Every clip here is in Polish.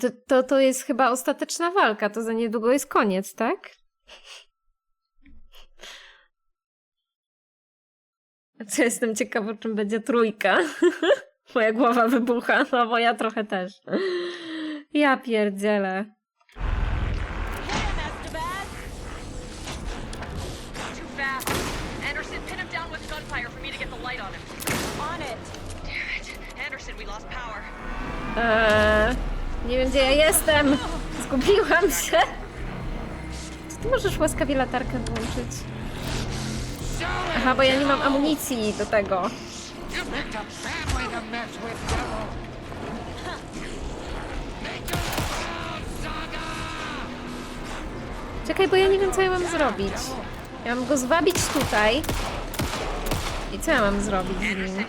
To, to, to jest chyba ostateczna walka, to za niedługo jest koniec, tak? Co jestem ciekawa, czym będzie trójka. Moja głowa wybucha, no moja trochę też. Ja pierdzielę. Eee, nie wiem, gdzie ja jestem. Zgubiłam się. Czy ty możesz łaskawie latarkę włączyć? Aha, bo ja nie mam amunicji do tego. Czekaj, bo ja nie wiem, co ja mam zrobić. Ja mam go zwabić tutaj. I co ja mam zrobić z nim?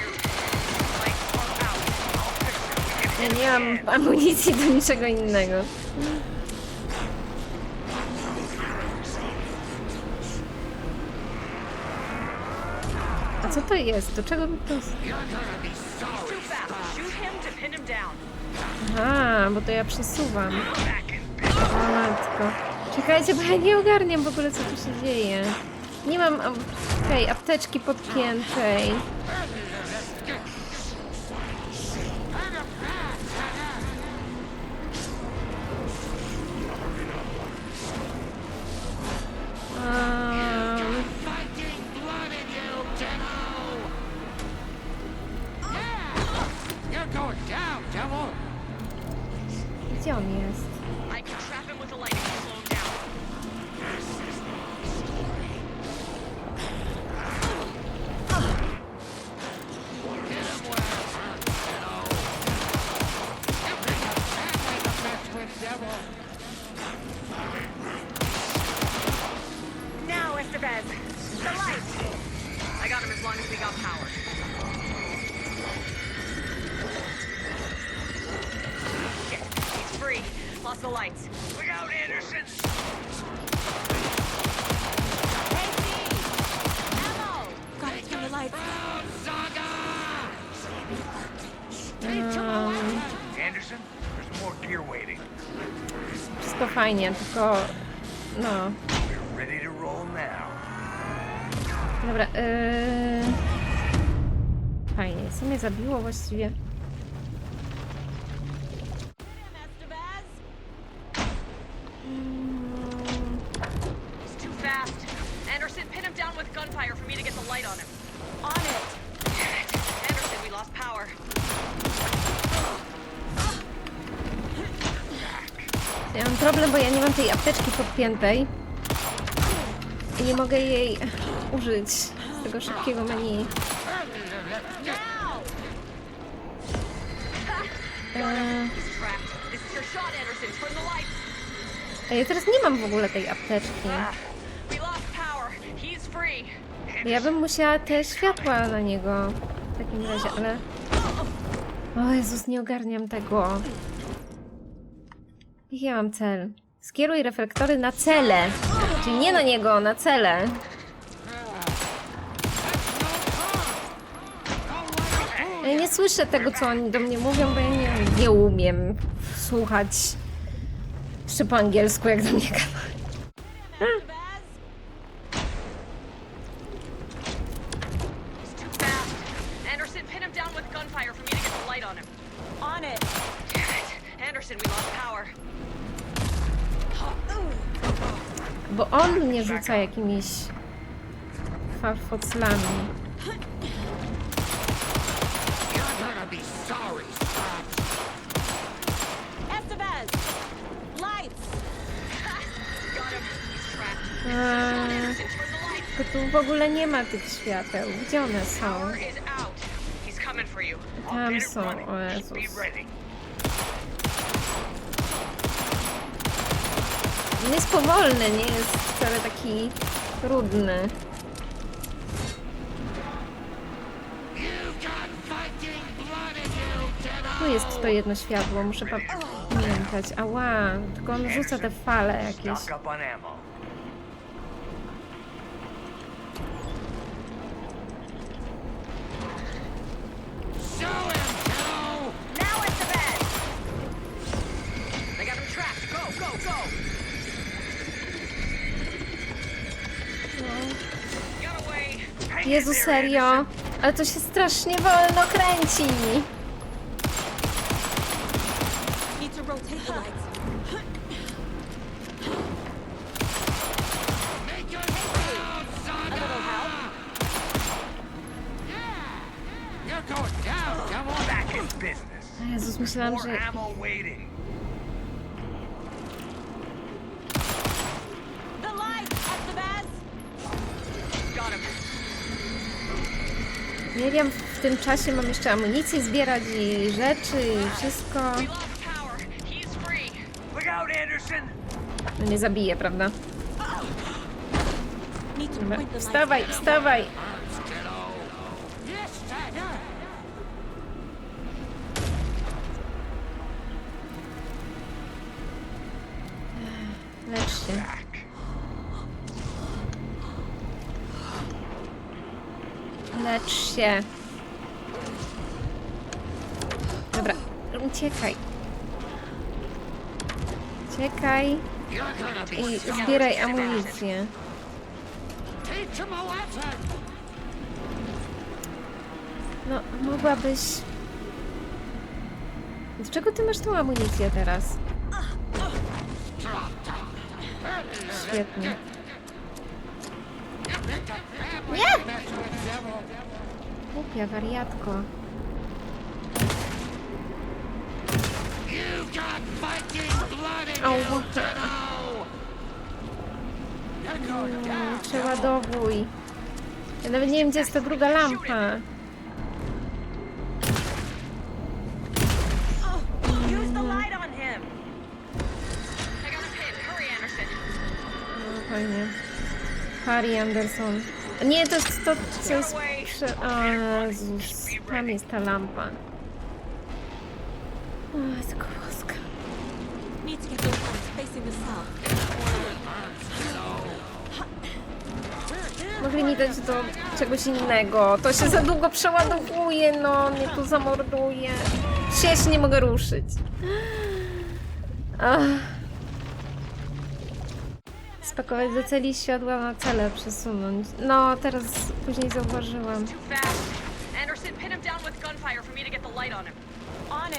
You. Lights are out. I'll fix it. Ja nie mam amunicji do niczego innego. A co to jest? Do czego mi to... Aha, bo to ja przesuwam. O matko. Czekajcie, bo ja nie ogarniam w ogóle, co tu się dzieje. Nie mam am- tej apteczki podpiętej. Um, the lights. Look out, Anderson! Hey, Ammo! Gotta turn the lights. Anderson, there's more gear waiting. wszystko fajnie, tylko... No, We're ready to roll now. dobra. Yy... Fajnie, co mnie zabiło właściwie? Podpiętej. I nie mogę jej użyć z tego szybkiego menu. Eee, teraz nie mam w ogóle tej apteczki. Ja bym musiała te światła na niego w takim razie, ale... O Jezus, nie ogarniam tego. Ja mam cel? Skieruj reflektory na cele. Czyli nie na niego, na cele. Ja nie słyszę tego, co oni do mnie mówią, bo ja nie, nie umiem słuchać jeszcze po angielsku, jak do mnie gadają. On it. Damn it. Anderson, we lost power. Bo on mnie rzuca jakimiś farfoclami. Eee, tylko tu w ogóle nie ma tych świateł. Gdzie one są? Tam są, o Jezus. On jest powolny, nie jest wcale taki trudny. Tu jest to jedno światło, muszę pamiętać. Ała, tylko on rzuca te fale jakieś. Jezu, serio? Ale to się strasznie wolno kręci. Need to rotate the lights. Make it proud, Saga! Yeah! You're going down, devil! Back in business. O Jezus, myślałam, More że... ammo waiting. The lights at the beds. Got him. Nie wiem, w tym czasie mam jeszcze amunicję zbierać i rzeczy i wszystko. No nie zabiję, prawda? Dobra. Wstawaj, wstawaj! Lecz się. Lecz się. Dobra, uciekaj. Uciekaj i zbieraj amunicję. No, mogłabyś... Z czego ty masz tą amunicję teraz? Świetnie. Nie! Głupia wariatko. You got Viking blood in Au. down, Przeładowuj. Ja nawet nie wiem, gdzie jest ta druga lampa. No, fajnie. Harry Anderson. Nie, to jest to, co jest prze... O Jezus, tam jest ta lampa. O, tylko łaska. Need to get those ones facing the south. Mogli mi dać do czegoś innego. To się za długo przeładowuje, no. Mnie tu zamorduje. Przecież ja się nie mogę ruszyć. Ach. Spakować do celi światła na cele przesunąć. No, teraz później zauważyłam. Anderson, pin him down with gunfire for me to get the light on him. On it.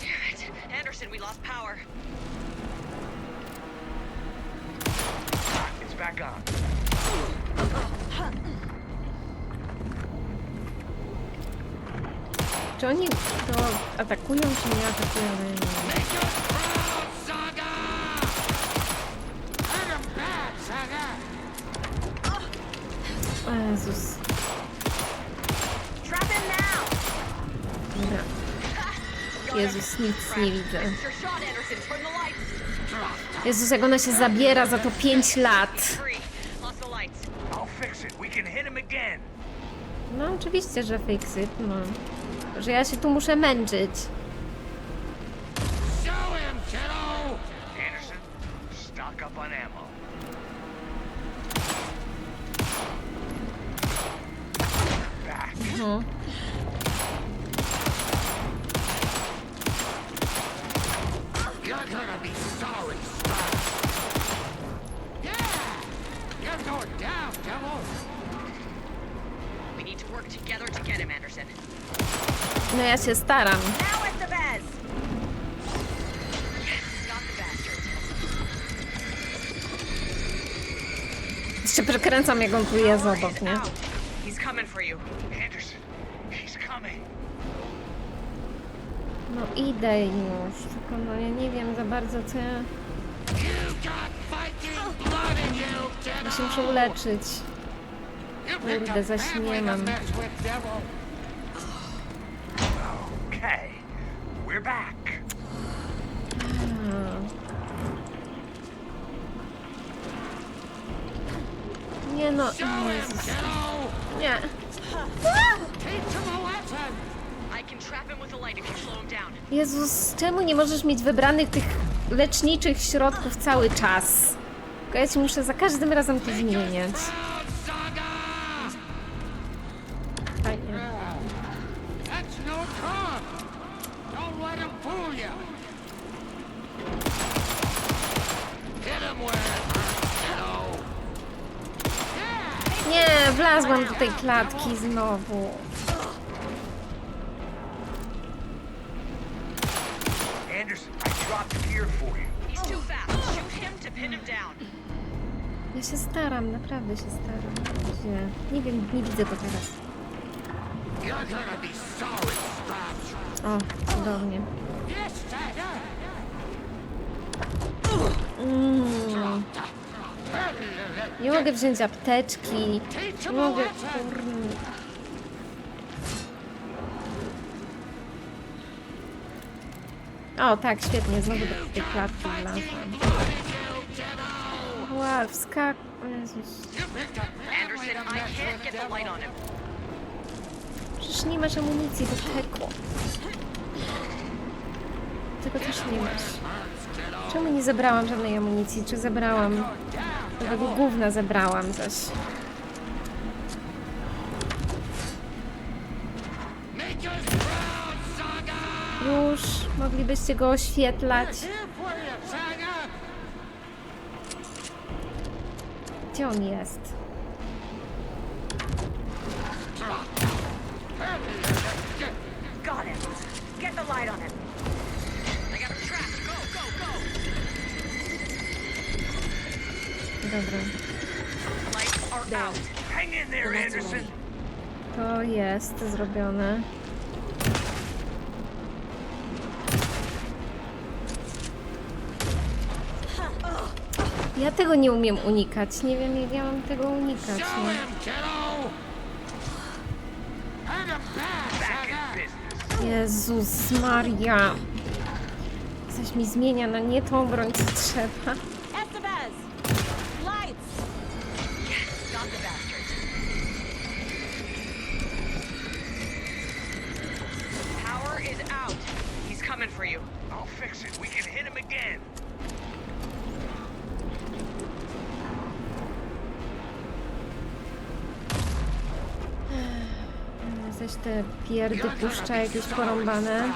Damn it. Anderson, we lost power. Back on. Czy oni to atakują, czy nie atakują? Ja nie wiem. Jezus. Jezus, nic nie widzę. Jezus, jak ona się zabiera za to 5 lat. No oczywiście, że fix it, no. Że ja się tu muszę męczyć. Show the bastard. Jeszcze przekręcam, jak on tu jest obok, nie? No idę już, tylko no ja nie wiem za bardzo co ja... Ja się muszę uleczyć. Kurde, zaś nie mam. Okay, we're back. Nie no, Jezus. Nie. Jezus, czemu nie możesz mieć wybranych tych leczniczych środków cały czas? Ja ci muszę za każdym razem to zmieniać. Proud saga! Fajnie. That's no talk! Don't let him fool you! Hit him where it hurts, kiddo! Nie, wlazłam do tej klatki znowu. Anderson, I dropped it here for you. He's too fast. Shoot him to pin him down. Ja się staram, naprawdę się staram. Gdzie? Nie wiem, nie widzę go teraz. You're gonna be sorry, Scraps! O, cudownie. Yes! Mm. Nie mogę wziąć apteczki. Nie mogę. O, tak, świetnie, znowu do tej klatki wlazłam. Wow, wskak... Jezus. Przecież nie masz amunicji do tego. Tego też nie masz. Czemu nie zabrałam żadnej amunicji? Czy zabrałam? Tego gówna zabrałam coś. Już moglibyście go oświetlać. Gdzie on jest? Jest zrobione. Ja tego nie umiem unikać. Nie wiem, jak ja mam tego unikać. Nie? business. Jezus Maria. Coś mi zmienia na nie tą broń, co trzeba. Pierdy puszcza jakieś porąbane.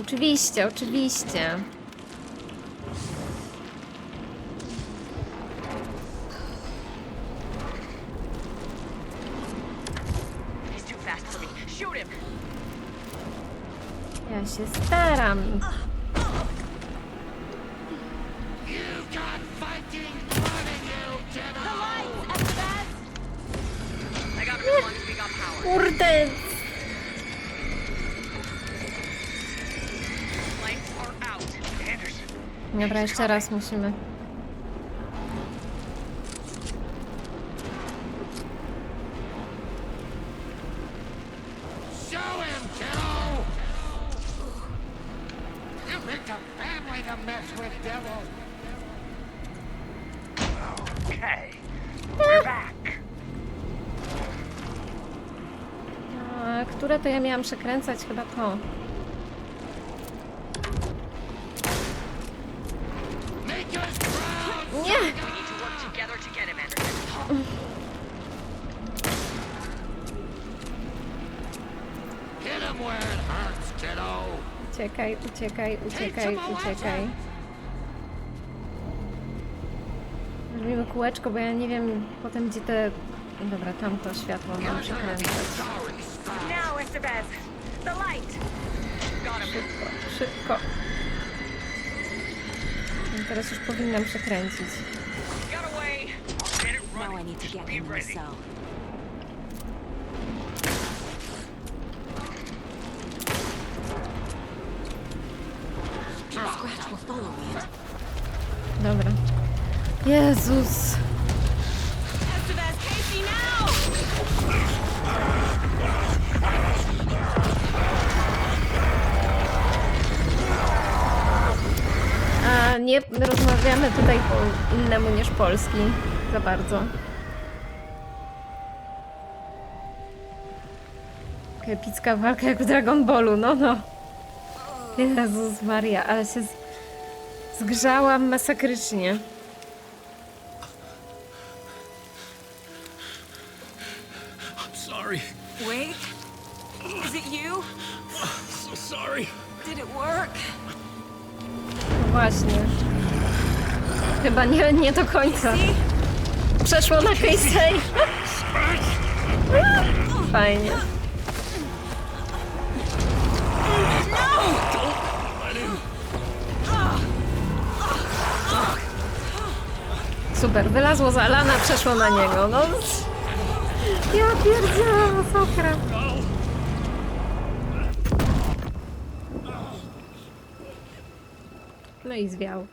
Oczywiście, oczywiście. Ja się staram. Dobra, jeszcze raz musimy. A, które to ja miałam przekręcać? Chyba to. Make us proud! Nie! We need to work together to get him, Anderson. Hit him where it hurts, kiddo! Uciekaj, uciekaj, uciekaj, uciekaj. Robimy kółeczko, bo ja nie wiem potem gdzie te... Dobra, tamto światło mam przekręcać. Szybko, szybko. No Teraz już powinnam przekręcić. Now I need to get in the ready. cell. Scratch will follow me. Dobra. Jezus! A, nie rozmawiamy tutaj po innemu niż polski za bardzo. Epicka walka jak w Dragon Ballu, no no. Jezus Maria, ale się zgrzałam masakrycznie. Chyba nie, nie do końca. Przeszło na Casey. Fajnie. Super, wylazło z Alana, przeszło na niego. No. Ja pierdzielę, masakra. No i zwiał.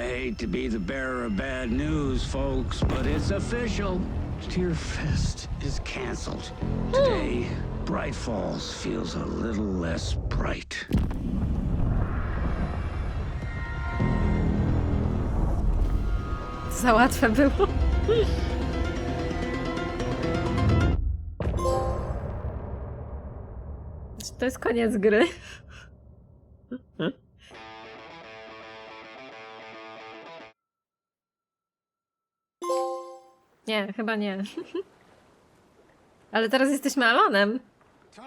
I hate to be the bearer of bad news, folks, but it's official. Tear Fest is canceled. Today, Bright Falls feels a little less bright. Za łatwe było. To jest koniec gry? Nie, chyba nie. Ale teraz jesteśmy Alonem. Tom,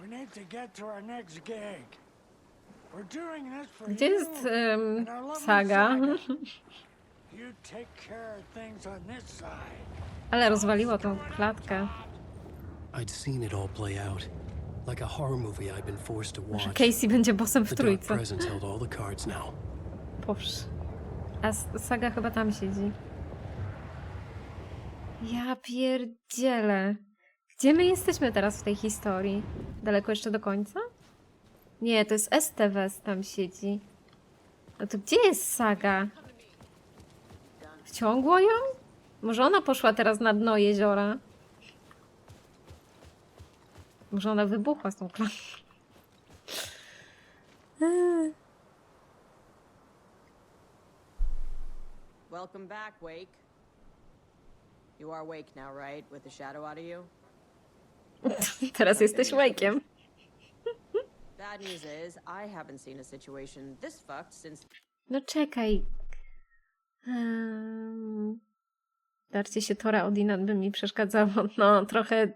we need to get to our next gig. We're doing this for Gdzie you jest em, and our lovely Saga? You take care of things on this side. Ale rozwaliło tą klatkę. I'd seen it all play out. Like a horror movie I'd been forced to watch. Casey będzie bossem w The Dark trójce. Presence held all the cards now. A S- Saga chyba tam siedzi. Ja pierdzielę. Gdzie my jesteśmy teraz w tej historii? Daleko jeszcze do końca? Nie, to jest Esteves tam siedzi. No to gdzie jest Saga? Wciągło ją? Może ona poszła teraz na dno jeziora? Może ona wybuchła z tą klatką? Eee. Welcome back, Wake. You are Wake now, right? With the shadow out of you? Teraz jesteś Wake'iem. Bad news is, I haven't seen a situation this fucked since No czekaj. Um, darcie się Tora Odinan by mi przeszkadzało. No, trochę,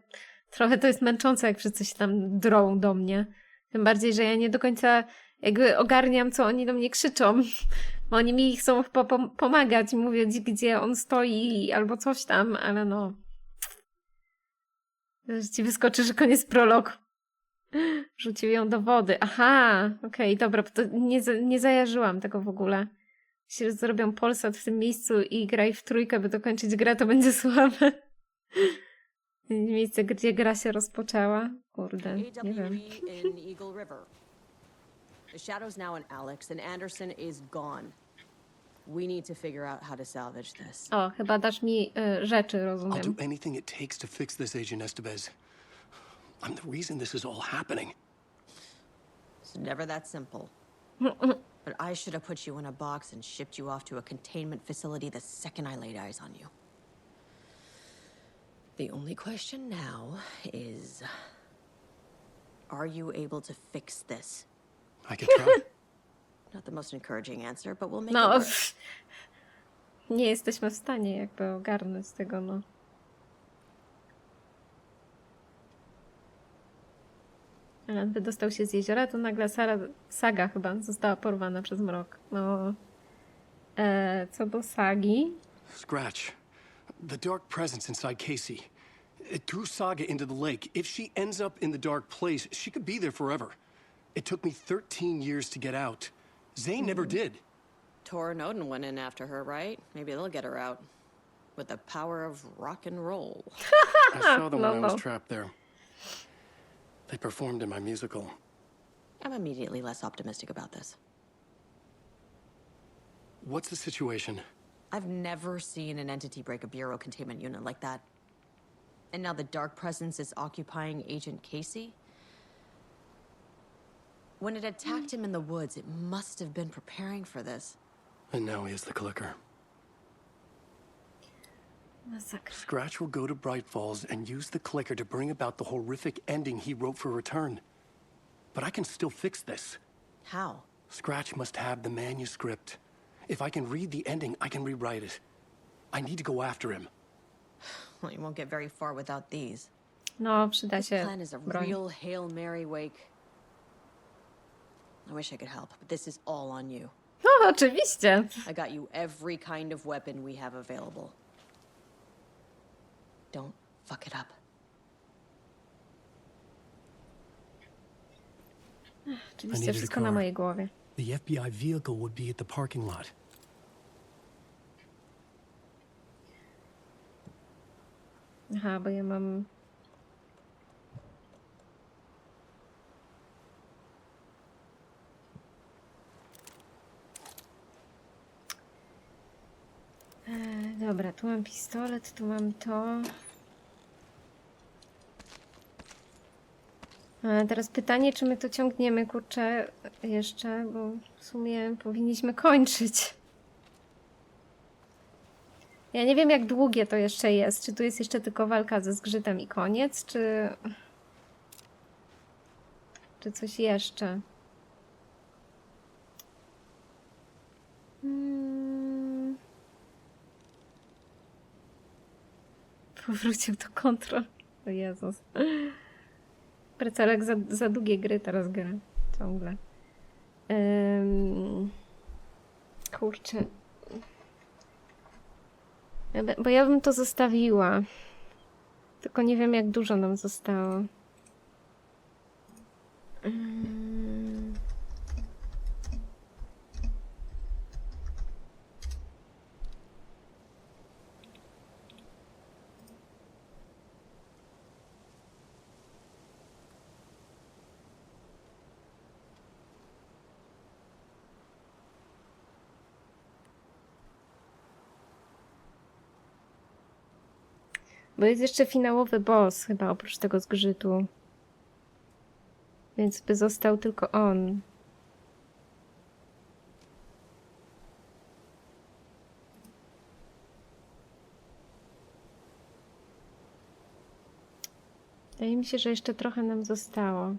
trochę to jest męczące, jak wszyscy się tam drą do mnie. Tym bardziej, że ja nie do końca jakby ogarniam, co oni do mnie krzyczą. Oni mi chcą po pom- pomagać, mówić, gdzie on stoi albo coś tam, ale no. Że ci wyskoczy, że koniec prologu. Rzucił ją do wody. Aha, okej, dobra, bo to nie, nie zajarzyłam tego w ogóle. Jeśli zrobią Polsat w tym miejscu i graj w trójkę, by dokończyć grę, to będzie słabe. Miejsce, gdzie gra się rozpoczęła. Kurde, nie wiem. The shadow's now in Alex, and Anderson is gone. We need to figure out how to salvage this. O, chyba dasz mi y, rzeczy, I'll rozumiem. do anything it takes to fix this, Agent Estevez. I'm the reason this is all happening. It's never that simple. but I should have put you in a box and shipped you off to a containment facility the second I laid eyes on you. The only question now is Are you able to fix this? I can try. Not the most encouraging answer, but we'll make No, it work. pff, nie jesteśmy w stanie jakby ogarnąć tego, no. Alan wydostał się z jeziora, to nagle Sara, Saga chyba została porwana przez mrok. No. E, co do Sagi, Scratch. The dark presence inside Casey. It threw Saga into the lake. If she ends up in the dark place, she could be there forever. It took me 13 years to get out. Zane never hmm. did. Tor and Odin went in after her, right? Maybe they'll get her out. With the power of rock and roll. I saw them when I was trapped there. They performed in my musical. I'm immediately less optimistic about this. What's the situation? I've never seen an entity break a bureau containment unit like that. And now the dark presence is occupying Agent Casey? When it attacked him in the woods, it must have been preparing for this. And now he has the clicker. Scratch will go to Bright Falls and use the clicker to bring about the horrific ending he wrote for Return. But I can still fix this. How? Scratch must have the manuscript. If I can read the ending, I can rewrite it. I need to go after him. Well, you won't get very far without these. No, przyda This się plan is a broń. real Hail Mary wake. I wish I could help, but this is all on you. No, oh, oczywiście. I got you every kind of weapon we have available. Don't fuck it up. Oczywiście needed a wszystko na car. mojej głowie. The FBI vehicle would be at the parking lot. Aha, bo ja mam... dobra, tu mam pistolet, tu mam to. E, teraz pytanie, czy my to ciągniemy, kurczę, jeszcze, bo w sumie powinniśmy kończyć. Ja nie wiem, jak długie to jeszcze jest. Czy tu jest jeszcze tylko walka ze zgrzytem i koniec, czy. Czy coś jeszcze? Powrócił do kontrol. O Jezus. Precelek za, za długie gry teraz gra. Ciągle. Ym... Kurczę. Bo ja bym to zostawiła. Tylko nie wiem, jak dużo nam zostało. Bo jest jeszcze finałowy boss, chyba oprócz tego zgrzytu. Więc by został tylko on. Wydaje mi się, że jeszcze trochę nam zostało.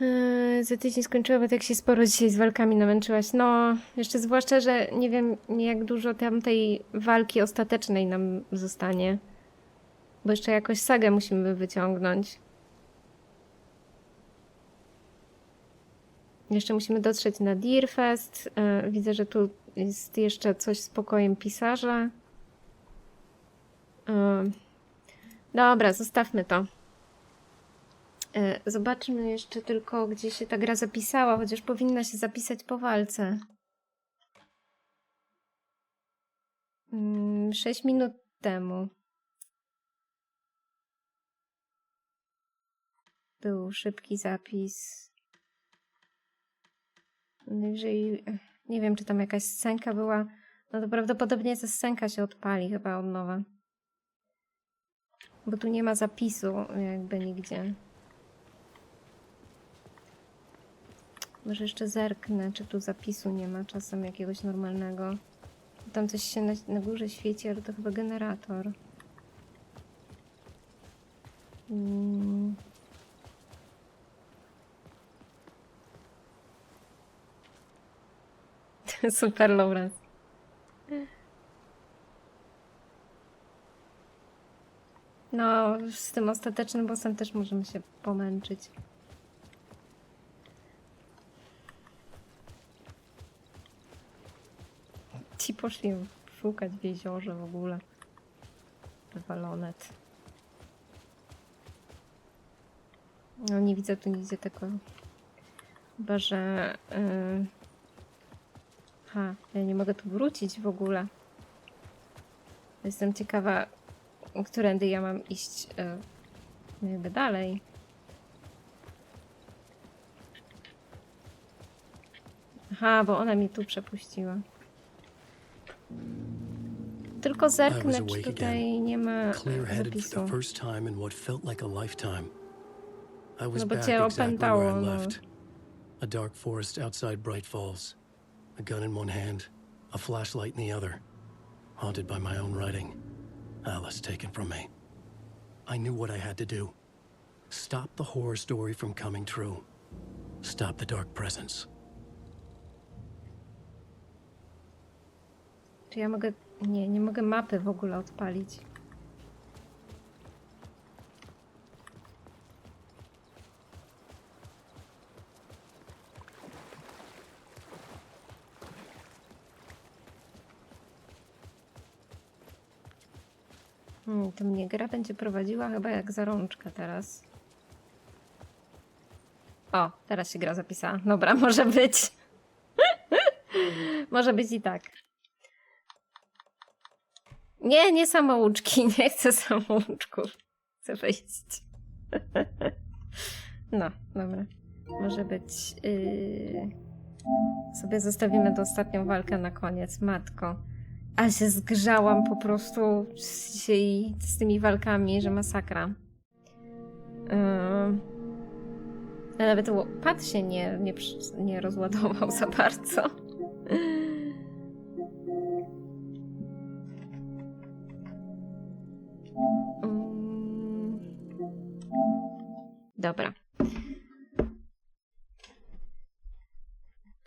Eee, Za tydzień skończyła, bo tak się sporo dzisiaj z walkami namęczyłaś. No, jeszcze zwłaszcza, że nie wiem jak dużo tamtej walki ostatecznej nam zostanie. Bo jeszcze jakoś sagę musimy wyciągnąć. Jeszcze musimy dotrzeć na Deerfest. E, Widzę, że tu jest jeszcze coś z pokojem pisarza. E, Dobra, zostawmy to. E, Zobaczmy jeszcze tylko, gdzie się ta gra zapisała, chociaż powinna się zapisać po walce. 6 minut temu. Był szybki zapis. Eh, nie wiem, czy tam jakaś scenka była. No to prawdopodobnie ta scenka się odpali chyba od nowa. Bo tu nie ma zapisu jakby nigdzie. Może jeszcze zerknę, czy tu zapisu nie ma czasem jakiegoś normalnego. Tam coś się na, na górze świeci, ale to chyba generator. Mm. Super Lawrence. No, z tym ostatecznym bossem też możemy się pomęczyć. Ci poszli szukać w jeziorze w ogóle. Wywalonet. No nie widzę tu nigdzie tego. Chyba, że... Yy... Ha, ja nie mogę tu wrócić w ogóle. Jestem ciekawa, którędy ja mam iść yy, jakby dalej. Aha, bo ona mnie tu przepuściła. Tylko I zerknę, was czy tutaj nie ma clear-headed for the first time in what felt like a lifetime. I was No bo back cię exactly where I left. A dark forest outside Bright Falls. A gun in one hand, a flashlight in the other. Haunted by my own writing. Alice taken from me. I knew what I had to do. Stop the horror story from coming true. Stop the dark presence. Czy ja mogę... Nie, nie mogę mapy w ogóle odpalić. Hmm, to mnie gra będzie prowadziła chyba jak za rączkę teraz. O, teraz się gra zapisała. Dobra, może być. może być i tak. Nie, nie samouczki, nie chcę samouczków. Chcę wejść. no, dobra. Może być. Yy... Sobie zostawimy tę ostatnią walkę na koniec. Matko. A się zgrzałam po prostu dzisiaj z tymi walkami, że masakra. Yy... Nawet pad się nie, nie, nie rozładował za bardzo. Dobra.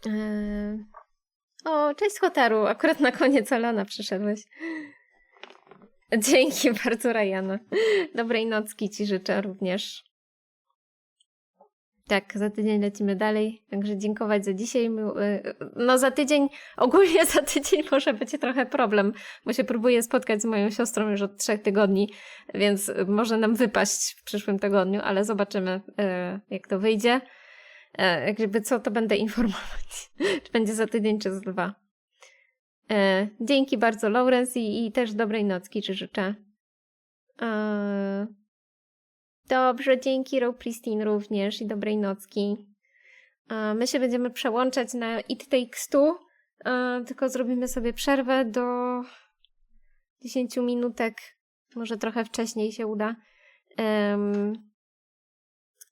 Eee, O, cześć Hotaru. Akurat na koniec Alana przyszedłeś. Dzięki bardzo, Rajana. Dobrej nocki ci życzę również. Tak, za tydzień lecimy dalej. Także dziękować za dzisiaj. My- y, No za tydzień, ogólnie za tydzień może być trochę problem, bo się próbuję spotkać z moją siostrą już od trzech tygodni, więc może nam wypaść w przyszłym tygodniu, ale zobaczymy, y, jak to wyjdzie. Jak gdyby co, to będę informować. czy będzie za tydzień, czy za dwa. Dzięki bardzo, Lawrence, i, i też dobrej nocki ci życzę. Dobrze, dzięki Row Pristine również i dobrej nocki. My się będziemy przełączać na It Takes Two, tylko zrobimy sobie przerwę do 10 minutek, może trochę wcześniej się uda.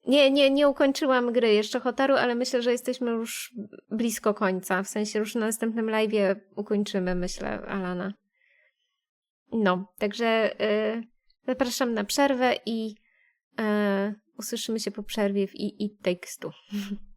Nie, nie, nie ukończyłam gry jeszcze Hotaru, ale myślę, że jesteśmy już blisko końca. W sensie już na następnym live'ie ukończymy, myślę, Alana. No, także y, zapraszam na przerwę i usłyszymy się po przerwie w i, i tekstu.